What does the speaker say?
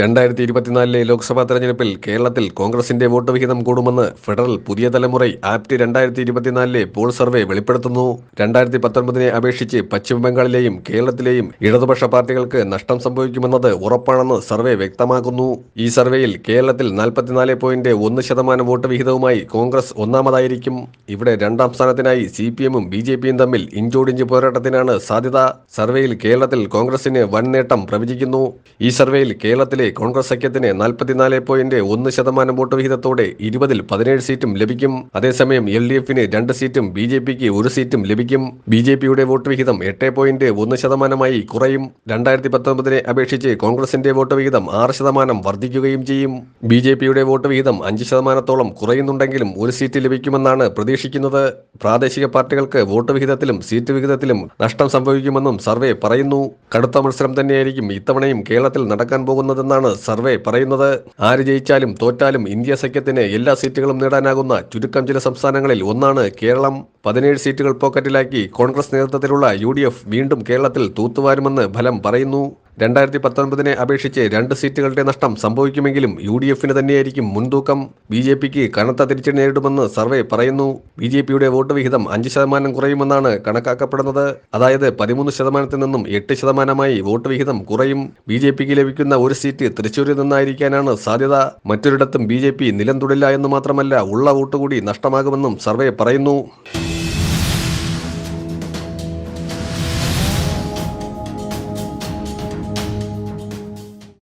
രണ്ടായിരത്തി ഇരുപത്തിനാലിലെ ലോക്സഭാ തെരഞ്ഞെടുപ്പിൽ കേരളത്തിൽ കോൺഗ്രസിന്റെ വോട്ട് വിഹിതം കൂടുമെന്ന് ഫെഡറൽ പുതിയ തലമുറ ആപ്റ്റ് രണ്ടായിരത്തി ഇരുപത്തിനാലിലെ പോൾ സർവേ വെളിപ്പെടുത്തുന്നു. രണ്ടായിരത്തി പത്തൊൻപതിനെ അപേക്ഷിച്ച് പശ്ചിമബംഗാളിലെയും കേരളത്തിലെയും ഇടതുപക്ഷ പാർട്ടികൾക്ക് നഷ്ടം സംഭവിക്കുമെന്നത് ഉറപ്പാണെന്ന് സർവേ വ്യക്തമാക്കുന്നു. ഈ സർവേയിൽ കേരളത്തിൽ നാൽപ്പത്തിനാല് പോയിന്റ് ഒന്ന് ശതമാനം വോട്ട് വിഹിതവുമായി കോൺഗ്രസ് ഒന്നാമതായിരിക്കും. ഇവിടെ രണ്ടാം സ്ഥാനത്തിനായി സി പി എമ്മും ബി ജെ പിയും തമ്മിൽ ഇഞ്ചോടിഞ്ച് പോരാട്ടത്തിനാണ് സാധ്യത. സർവേയിൽ കേരളത്തിൽ കോൺഗ്രസിന് വൻ നേട്ടം പ്രവചിക്കുന്നു. ഈ സർവേയിൽ കേരളത്തിലെ കോൺഗ്രസ് സഖ്യത്തിന് നാൽപ്പത്തിനാല് പോയിന്റ് ഒന്ന് ശതമാനം വോട്ട് വിഹിതത്തോടെ ഇരുപതിൽ പതിനേഴ് സീറ്റും ലഭിക്കും. അതേസമയം എൽ ഡി എഫിന് രണ്ട് സീറ്റും ബി ജെ പിക്ക് ഒരു സീറ്റും ലഭിക്കും. ബി ജെ പിയുടെ വോട്ട് വിഹിതം എട്ട് പോയിന്റ് ഒന്ന് ശതമാനമായി കുറയും. രണ്ടായിരത്തി പത്തൊമ്പതിനെ അപേക്ഷിച്ച് കോൺഗ്രസിന്റെ വോട്ട് വിഹിതം ആറ് ശതമാനം വർദ്ധിക്കുകയും ചെയ്യും. ബി ജെ പിയുടെ വോട്ട് വിഹിതം അഞ്ച് ശതമാനത്തോളം കുറയുന്നുണ്ടെങ്കിലും ഒരു സീറ്റ് ലഭിക്കുമെന്നാണ് പ്രതീക്ഷിക്കുന്നത്. പ്രാദേശിക പാർട്ടികൾക്ക് വോട്ട് വിഹിതത്തിലും സീറ്റ് വിഹിതത്തിലും നഷ്ടം സംഭവിക്കുമെന്നും സർവേ പറയുന്നു. കടുത്ത മത്സരം തന്നെയായിരിക്കും ഇത്തവണയും കേരളത്തിൽ നടക്കാൻ പോകുന്നതെന്നാണ് സർവേ പറയുന്നത്. ആര് ജയിച്ചാലും തോറ്റാലും ഇന്ത്യ സഖ്യത്തിന് എല്ലാ സീറ്റുകളും നേടാനാകുന്ന ചുരുക്കം ചില സംസ്ഥാനങ്ങളിൽ ഒന്നാണ് കേരളം. പതിനേഴ് സീറ്റുകൾ പോക്കറ്റിലാക്കി കോൺഗ്രസ് നേതൃത്വത്തിലുള്ള യു വീണ്ടും കേരളത്തിൽ തൂത്തുവാരുമെന്ന് ഫലം പറയുന്നു. രണ്ടായിരത്തി പത്തൊൻപതിനെ അപേക്ഷിച്ച് രണ്ട് സീറ്റുകളുടെ നഷ്ടം സംഭവിക്കുമെങ്കിലും യു ഡി എഫിന് തന്നെയായിരിക്കും മുൻതൂക്കം. ബി ജെ പിക്ക് കനത്ത തിരിച്ചടി നേരിടുമെന്ന് സർവേ പറയുന്നു. ബി ജെ പിയുടെ വോട്ട് വിഹിതം അഞ്ച് ശതമാനം കുറയുമെന്നാണ് കണക്കാക്കപ്പെടുന്നത്. അതായത് പതിമൂന്ന് ശതമാനത്തിൽ നിന്നും എട്ട് ശതമാനമായി വോട്ട് വിഹിതം കുറയും. ബി ജെ പിക്ക് ലഭിക്കുന്ന ഒരു സീറ്റ് തൃശ്ശൂരിൽ നിന്നായിരിക്കാനാണ് സാധ്യത. മറ്റൊരിടത്തും ബി ജെ പി നിലം തൊടില്ല എന്ന് മാത്രമല്ല ഉള്ള വോട്ട് കൂടി നഷ്ടമാകുമെന്നും സർവേ പറയുന്നു.